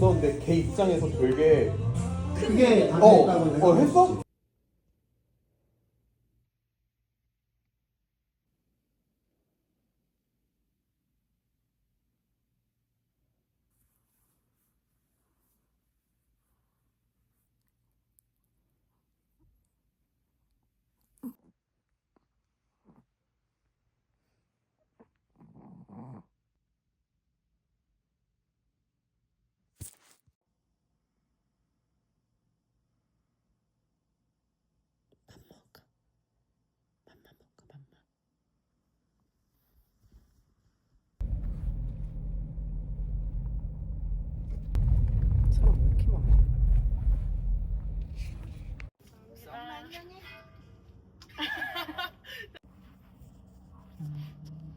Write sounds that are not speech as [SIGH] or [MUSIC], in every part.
있었는데 걔 입장에서 되게 크게 어, 어 했어?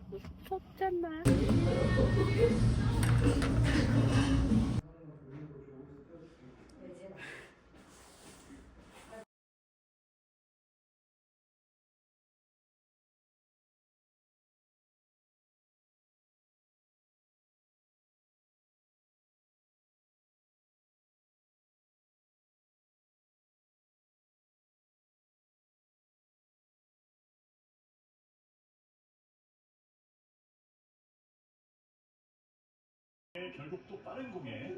무섭잖아. 결국 또 빠른 공에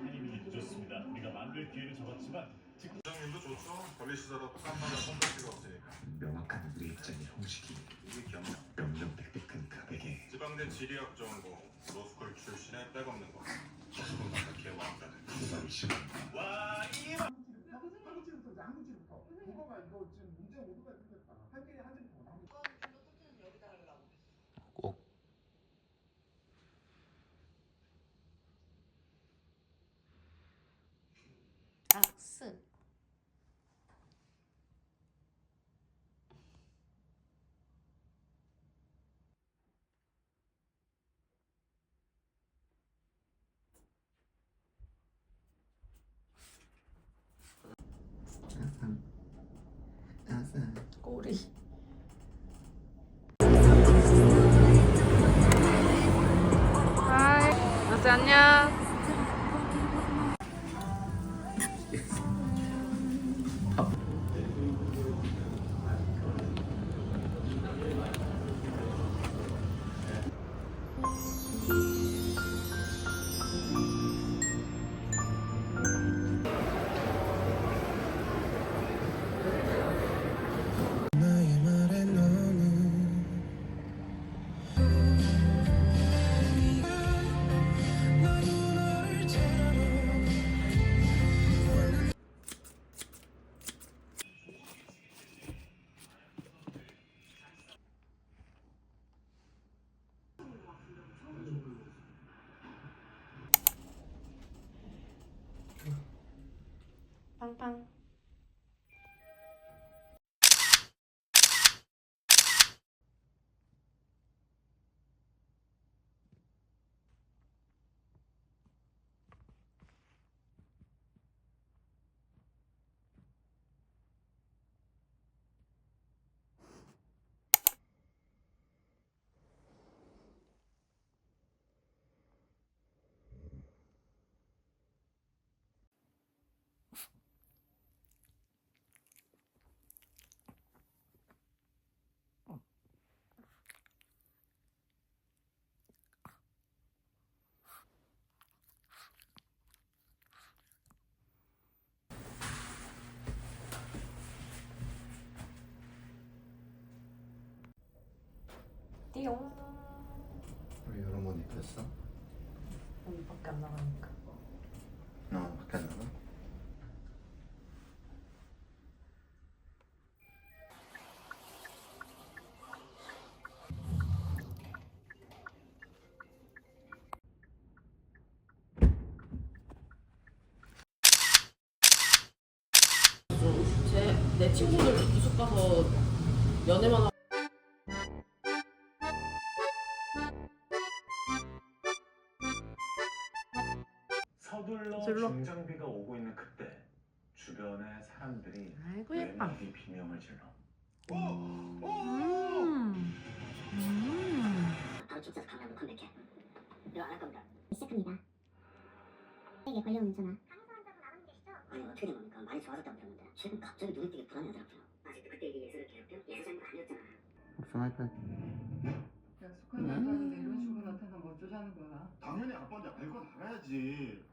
타이밍이 늦었습니다. 우리가 만들 기회는 적었지만 부장님도 좋죠. 관리시설도 깜빡이 선택지가 없으니까. 명확한 우리 입장의 형식이 이게 겸 명명백백한 가백에 지방대 지리학 전공 로스쿨 출신의 백 없는 거. 그렇게 왕따는 고발이 심한 꼭 안녕. パン。 띠용. 우리 여러 번 입혔어? 오늘밖에 안 나가니까. 어 밖에 안 나가? 제, 내 친구들 이쪽 가서 연애만 하고 서둘러 서둘러. 중장비가 오고 있는 그때 주변의 사람들이 아이고 예뻐. 외나게 비명을 질러 음. 음. 바로 직접 강남으로 컴백해. 이거 안 할 겁니다. 시작합니다. 게 걸려오면 있잖아. 아니 어떻게 된 겁니까? 많이 좋아졌다고 들었는데 최근 갑자기 눈에 띄게 불안해하더라고요. 아직도 그때 이게 예술을 괴롭혀? 예술장난 아니었잖아. 옥상 아이패드. 약속한 남자인데 이런 식으로 나타나면 어쩌자는 거야? 당연히 아빠한테 알고 나가야지.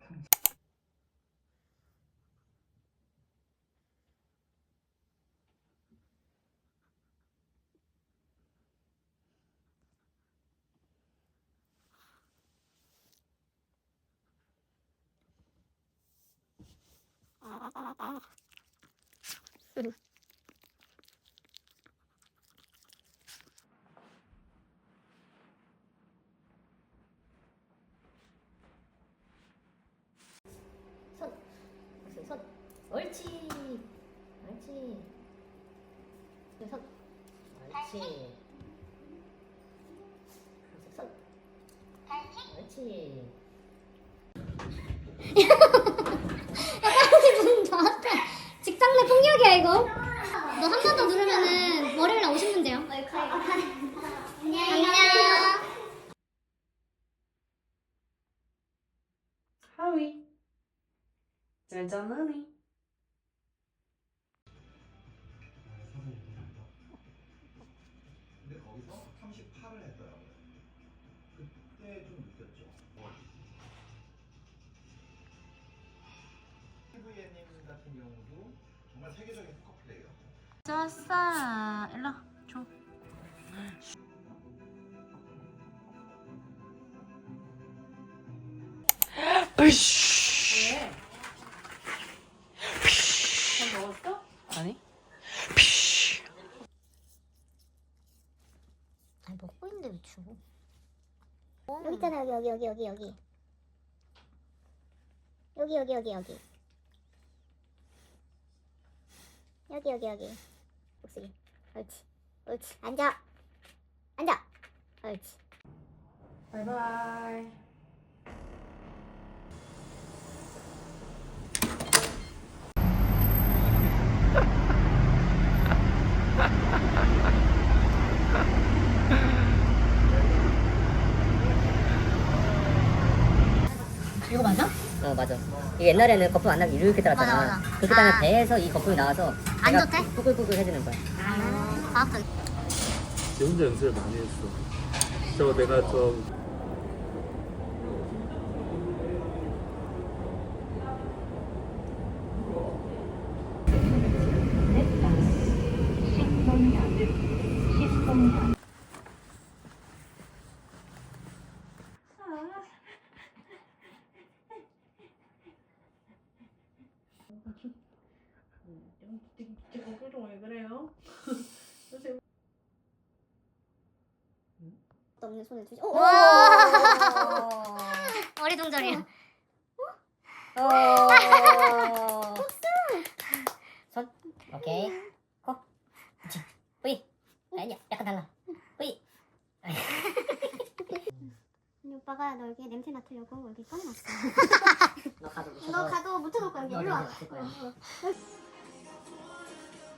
손. 무슨 손. 옳지. 옳지. 그 손. 옳지. 무슨 손. 옳지. 무슨 나한테 직장 내 폭력이야 이거. 너 한 번 더 누르면은 월요일 날 50문제요. 안녕. 하위. 짤짤하니. 근데 거기서 38을 했더라고요. 그때 좀 느꼈죠. TVN님 같은 경우도 정말 세계적인 포커 플레이어. 좋았어. 일로 줘. 왜? 밥 먹었어? 아니. 아니 먹고 있는데 왜 주고? 여기 있잖아 여기 여기 여기 여기 여기. 여기 여기 여기 여기. 여기 여기 여기. 목소리. 옳지. 옳지. 앉아. 앉아. 옳지. 바이바이. 이거 맞아? 어 맞아. 이게 옛날에는 거품 안 나게 이렇게 따랐잖아. 맞아, 맞아. 그렇게 따면 아. 배에서 이 거품이 나와서 안 배가 좋대? 뿌글뿌글 해지는 거야. 아 과학적 쟤 혼자 연습을 많이 했어. 저 내가 저 표정 왜 그래요? 없는 손을 주지 오! 와. [LAUGHS] 어리둥절이야 어. 손. 오케이. 코. 그렇지. 뿌이. 아니야. 약간 달라. 뿌이. 근데 [LAUGHS] 오빠가 너 여기 냄새 맡으려고 여기 꺼내놨어 [LAUGHS] 너 가도 못너 가도 못해놓을 거야 여기 너 일로 와 냄새 맡을 거야.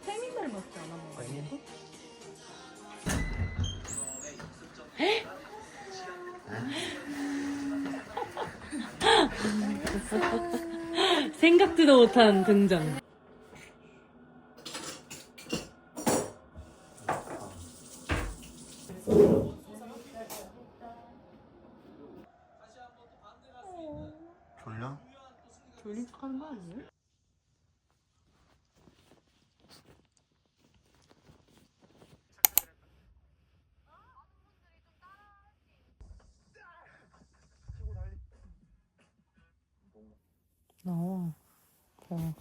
페미날 먹지 않아 뭔가 이거? 생각지도 못한 등장. 졸려? 졸린 척 하는 거 아니에요? 나와. 배웠어.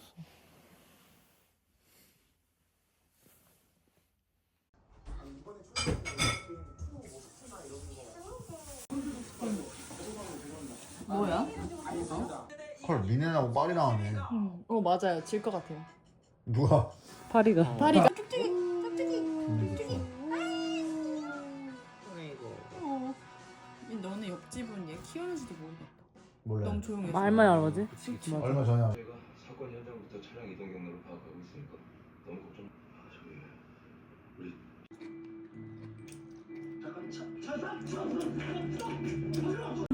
뭐야? 헐 미네나고 파리 나왔네. 어 맞아요. 질 것 같아요. 누가? 파리가. 파리가. 너네 옆집은 얘 키우는지도 모르겠다. 몰라. 너무 조용해서. 말만 알아지? 얼마 전에 사건 현장부터 차량 이동 경로를 파악하고 있으니까 너무 걱정. 아 저기 우리 잠깐 차, 차, 차, 차, 차.